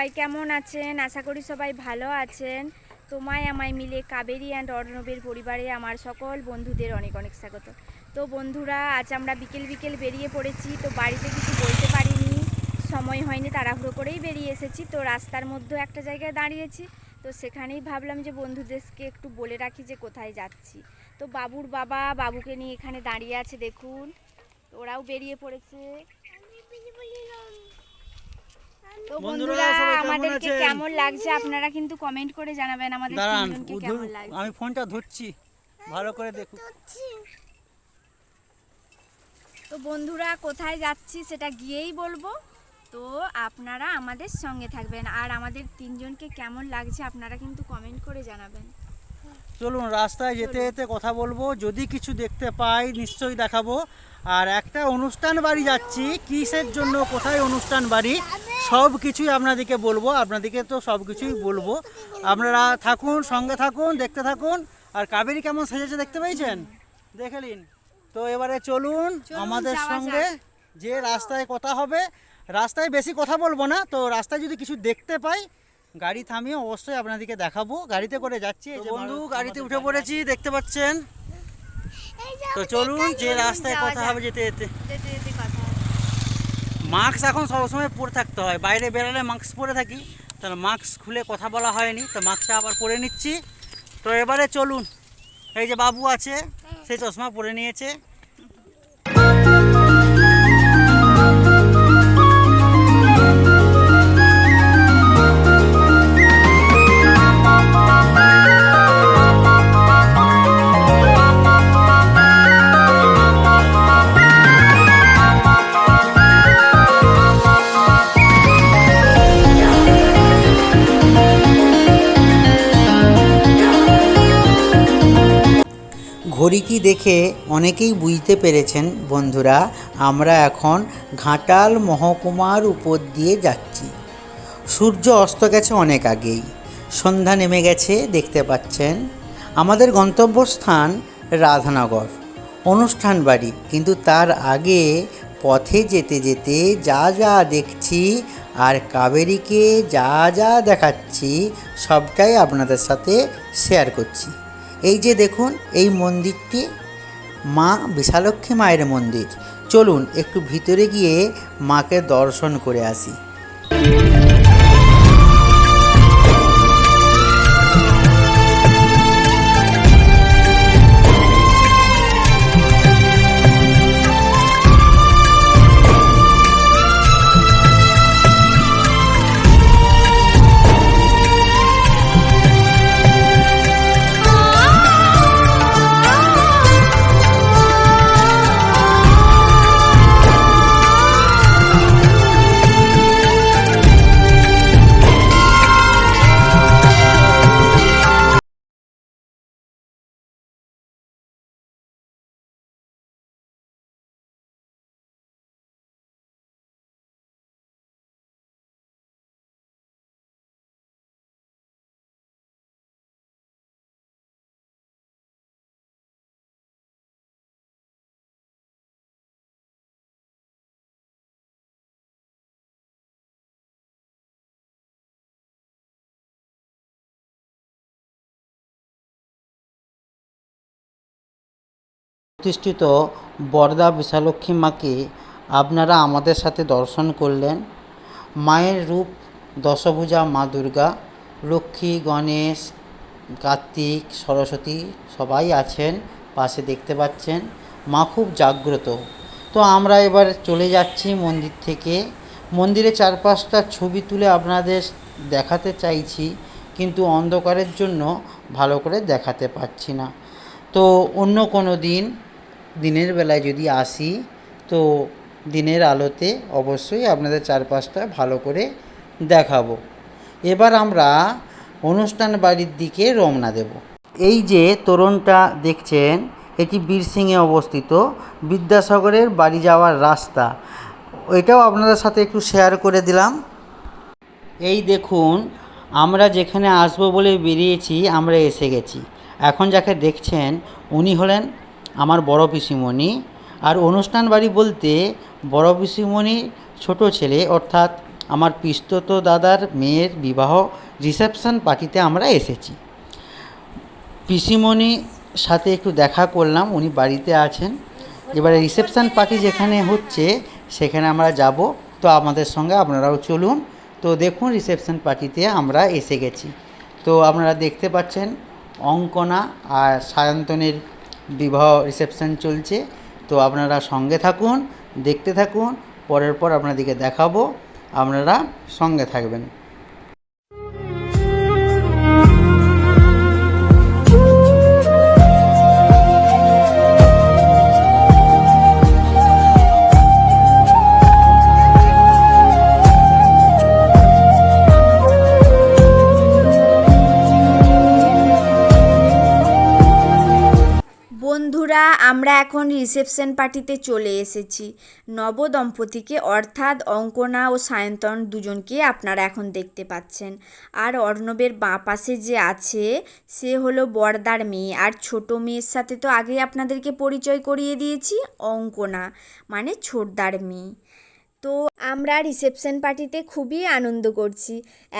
সবাই কেমন আছেন? আশা করি সবাই ভালো আছেন। তোমায় আমায় মিলে কাবেরী অ্যান্ড অর্ণবের পরিবারে আমার সকল বন্ধুদের অনেক অনেক স্বাগত। তো বন্ধুরা, আজ আমরা বিকেল বিকেল বেরিয়ে পড়েছি, তো বাড়িতে কিছু বলতে পারিনি। সময় হয়নি তাড়াহুড়ো করেই বেরিয়ে এসেছি, তো রাস্তার মধ্যে একটা জায়গায় দাঁড়িয়েছি। তো সেখানেই ভাবলাম যে বন্ধুদেরকে একটু বলে রাখি যে কোথায় যাচ্ছি। তো বাবুর বাবা বাবুকে নিয়ে এখানে দাঁড়িয়ে আছে, দেখুন। ওরাও বেরিয়ে পড়েছে। তো বন্ধুরা, আমাদেরকে কেমন লাগছে? আপনারা কিন্তু কমেন্ট করে জানাবেন আমাদের দাঁড়ান তিনজনকে কেমন লাগছে। আমি ফোনটা ধরছি। ভালো করে দেখুন। তো বন্ধুরা কোথায় যাচ্ছি সেটা গিয়েই বলব। তো আপনারা আমাদের সঙ্গে থাকবেন। আর আমাদের তিনজনকে কেমন লাগছে আপনারা কিন্তু কমেন্ট করে জানাবেন। চলুন রাস্তায় যেতে যেতে কথা বলব। যদি কিছু দেখতে পাই নিশ্চয়ই দেখাবো। আর একটা অনুষ্ঠান বাড়ি যাচ্ছি। কিসের জন্য কোথায় অনুষ্ঠান বাড়ি? সব কিছুই আপনাদেরকে বলব আপনাদেরকে তো সব কিছুই বলব। আপনারা থাকুন সঙ্গে থাকুন দেখতে থাকুন। আর কাবেরি কেমন সেজেছে দেখতে পেয়েছেন? দেখে নিন। তো এবারে চলুন আমাদের সঙ্গে। যে রাস্তায় কথা হবে রাস্তায় বেশি কথা বলব না তো রাস্তায় যদি কিছু দেখতে পাই গাড়ি থামিয়ে অবশ্যই আপনাদেরকে দেখাবো। গাড়িতে করে যাচ্ছি এই বন্ধু গাড়িতে উঠে পড়েছি দেখতে পাচ্ছেন? তো চলুন যে রাস্তায় কথা হবে যেতে যেতে। মাস্ক এখন সবসময় পরে থাকতে হয়। বাইরে বেরোলে মাস্ক পরে থাকি। তাহলে মাস্ক খুলে কথা বলা হয়নি, তো মাস্কটা আবার পরে নিচ্ছি। তো এবারে চলুন। এই যে বাবু আছে সেই চশমা পরে নিয়েছে। ঘড়িটি দেখে অনেকেই বুঝতে পেরেছেন, বন্ধুরা, আমরা এখন ঘাটাল মহকুমার উপর দিয়ে যাচ্ছি। সূর্য অস্ত গেছে অনেক আগেই। সন্ধ্যা নেমে গেছে, দেখতে পাচ্ছেন। আমাদের গন্তব্যস্থান রাধানগর। অনুষ্ঠান বাড়ি, কিন্তু তার আগে পথে যেতে যেতে যা যা দেখছি আর কাবেরীকে যা যা দেখাচ্ছি, সবটাই আপনাদের সাথে শেয়ার করছি। এই যে দেখুন, এই মন্দিরটি মা বিশালক্ষী মায়ের মন্দির। চলুন একটু ভিতরে গিয়ে মাকে দর্শন করে আসি। প্রতিষ্ঠিত বরদা বিশালক্ষী মাকে আপনারা আমাদের সাথে দর্শন করলেন। মায়ের রূপ দশভুজা মা দুর্গা, লক্ষ্মী, গণেশ, কার্তিক, সরস্বতী সবাই আছেন, পাশে দেখতে পাচ্ছেন। মা খুব জাগ্রত। তো আমরা এবার চলে যাচ্ছি মন্দির থেকে। মন্দিরের চারপাশটা ছবি তুলে আপনাদের দেখাতে চাইছি, কিন্তু অন্ধকারের জন্য ভালো করে দেখাতে পারছি না। তো অন্য কোনো দিন দিনের বেলায় যদি আসি, তো দিনের আলোতে অবশ্যই আপনাদের চারপাশটা ভালো করে দেখাবো। এবার আমরা অনুষ্ঠান বাড়ির দিকে রওনা দেব। এই যে তোরণটা দেখছেন, এটি বীরসিংহে অবস্থিত। বিদ্যাসাগরের বাড়ি যাওয়ার রাস্তা। এটাও আপনাদের সাথে একটু শেয়ার করে দিলাম। এই দেখুন, আমরা যেখানে আসব বলে বেরিয়েছি, আমরা এসে গেছি। এখন যাকে দেখছেন, উনি হলেন আমার বড় পিসিমণি। আর অনুষ্ঠান বাড়ি বলতে বড় পিসিমণি ছোট ছেলে, অর্থাৎ আমার পিস্তত দাদার মেয়ের বিবাহ রিসেপশন পার্টিতে আমরা এসেছি। পিসিমণির সাথে একটু দেখা করলাম, উনি বাড়িতে আছেন। এবারে রিসেপশন পার্টি যেখানে হচ্ছে, সেখানে আমরা যাব। তো আমাদের সঙ্গে আপনারাও চলুন। তো দেখুন রিসেপশন পার্টিতে আমরা এসে গেছি। তো আপনারা দেখতে পাচ্ছেন অঙ্কনা আর সায়ন্তনের বিবাহ রিসেপশন চলছে। তো আপনারা সঙ্গে থাকুন, দেখতে থাকুন, পরের পর আপনাদেরকে দেখাবো, আপনারা সঙ্গে থাকবেন। এখন রিসেপশন পার্টিতে চলে এসেছি। নবদম্পতিকে অর্থাৎ অঙ্কনা ও সায়ন্তন দুজনকে আপনারা এখন দেখতে পাচ্ছেন। আর অর্ণবের বাঁ পাশে যে আছে, সে হলো বর্দার মেয়ে। আর ছোট মেয়ের সাথে তো আগে আপনাদেরকে পরিচয় করিয়ে দিয়েছি, অঙ্কনা মানে ছোটদার মেয়ে। তো আমরা রিসেপশন পার্টিতে খুবই আনন্দ করছি।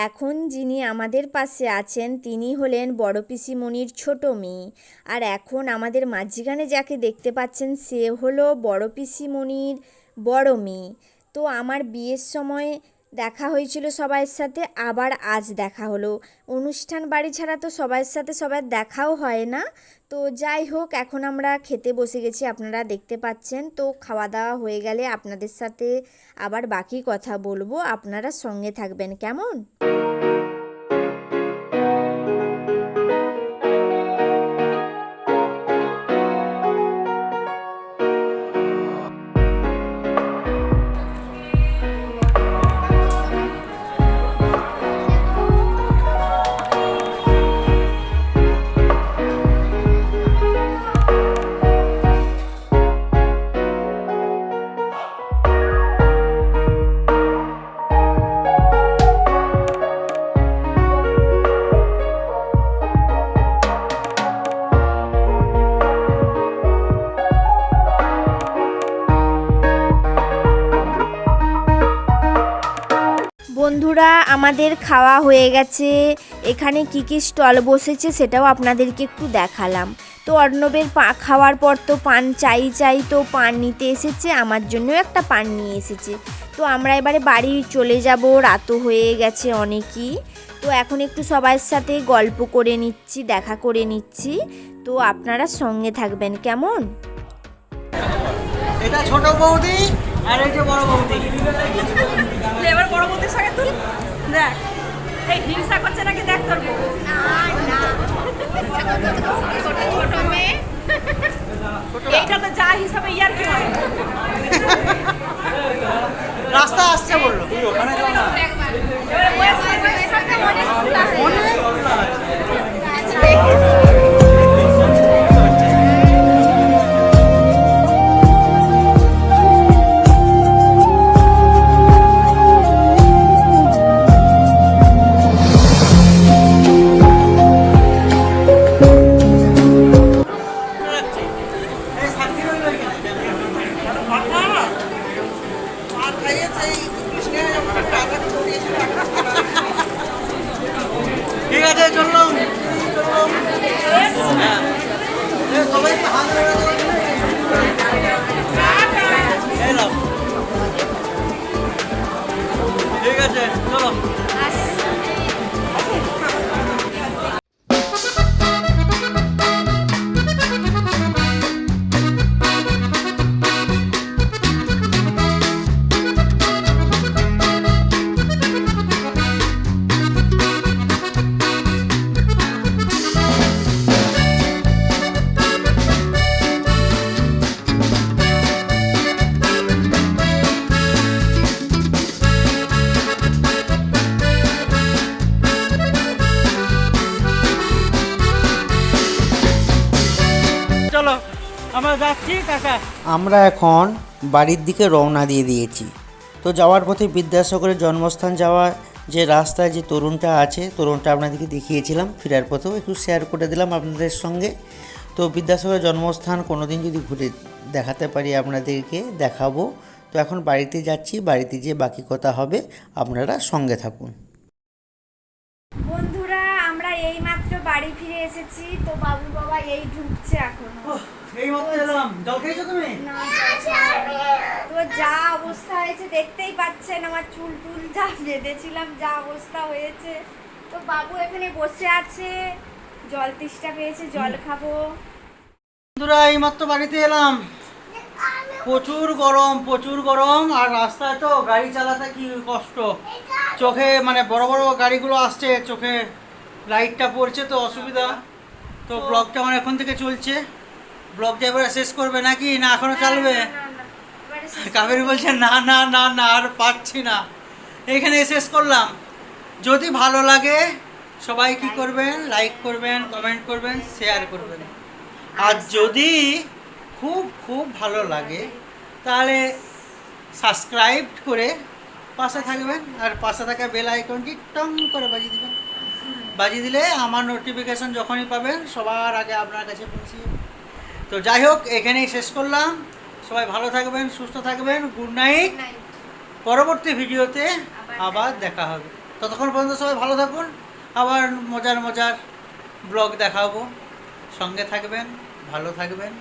এখন যিনি আমাদের পাশে আছেন, তিনি হলেন বড় পিসিমণির ছোট মেয়ে। আর এখন আমাদের মাঝখানে যাকে দেখতে পাচ্ছেন, সে হলো বড় পিসিমণির বড় মেয়ে। তো আমার বিয়ের সময় দেখা হয়েছিল সবাইয়ের সাথে, আবার আজ দেখা হলো। অনুষ্ঠান বাড়ি ছাড়া তো সবার সাথে সবার দেখাও হয় না। তো যাই হোক, এখন আমরা খেতে বসে গেছি, আপনারা দেখতে পাচ্ছেন। তো খাওয়া দাওয়া হয়ে গেলে আপনাদের সাথে আবার বাকি কথা বলব। আপনারা সঙ্গে থাকবেন। কেমন? আমাদের খাওয়া হয়ে গেছে। এখানে কী কী স্টল বসেছে সেটাও আপনাদেরকে একটু দেখালাম। তো অর্ণবের পা খাওয়ার পর তো পান চাই চাই তো পান নিতে এসেছে আমার জন্য একটা পান নিয়ে এসেছে। তো আমরা এবারে বাড়ি চলে যাব রাতও হয়ে গেছে অনেকই। তো এখন একটু সবার সাথে গল্প করে নিচ্ছি দেখা করে নিচ্ছি। তো আপনারা সঙ্গে থাকবেন কেমন? এটা ছোট বৌদি আর এই যে বড় বৌদি। এবার বড় বন্ধুর সঙ্গে তুই দেখ। এই হিংসা করছে নাকি দেখ তোর বউ। ছোট মেয়ে। এইটা তো যা হিসাবে ইয়ার কি হয়? রাস্তা আসছে বলল। হয়েছে, হ্যাঁ। আমরা যাচ্ছি টাটা আমরা এখন বাড়ির দিকে রওনা দিয়ে দিয়েছি। তো যাওয়ার পথে বিদ্যাসাগরের জন্মস্থান যাওয়া যে রাস্তায় যে তরুণটা আছে তরুণটা আপনাদেরকে দেখিয়েছিলাম ফেরার পথেও একটু শেয়ার করে দিলাম আপনাদের সঙ্গে। তো বিদ্যাসাগরের জন্মস্থান কোনো দিন যদি ঘুরে দেখাতে পারি আপনাদেরকে দেখাবো। তো এখন বাড়িতে যাচ্ছি বাড়িতে যেয়ে বাকি কথা হবে আপনারা সঙ্গে থাকুন। বন্ধুরা আমরা এইমাত্র বাড়ি ফিরে এসেছি। তো বাবু বাবা এই ঢুকছে এখন। এই এলাম জল খেয়েছো তুমি? তো যা অবস্থা হয়েছে দেখতেই পাচ্ছেন আমার চুল টুল যা বেঁধেছিলাম যা অবস্থা হয়েছে। তো বাবু এখানে বসে আছে। জল তেষ্টা পেয়েছে জল খাব। বন্ধুরা বাড়িতে এলাম। প্রচুর গরম প্রচুর গরম। আর রাস্তায় তো গাড়ি চালাতে কি কষ্ট? চোখে মানে বড় বড় গাড়িগুলো আসছে চোখে লাইটটা পড়ছে তো অসুবিধা। তো ব্লগটা আমার এখন থেকে চলছে। ব্লগটা এবারে শেষ করবে নাকি? না এখনও চলবে? কাবেরি বলছে না না না না আর পাচ্ছি না। এইখানে শেষ করলাম। যদি ভালো লাগে সবাই কি করবেন? লাইক করবেন কমেন্ট করবেন শেয়ার করবেন। আর যদি খুব খুব ভালো লাগে তাহলে সাবস্ক্রাইব করে পাশে থাকবেন। আর পাশে থাকা বেল আইকনটি টং করে বাজিয়ে দিবেন। বাজিয়ে দিলে আমার নোটিফিকেশন যখনই পাবেন সবার আগে আপনার কাছে পৌঁছে। তো যাই হোক এখানেই শেষ করলাম। সবাই ভালো থাকবেন সুস্থ থাকবেন গুড নাইট। পরবর্তী ভিডিওতে আবার দেখা হবে। ততক্ষণ পর্যন্ত সবাই ভালো থাকুন। আবার মজার মজার ব্লগ দেখাবো। সঙ্গে থাকবেন ভালো থাকবেন।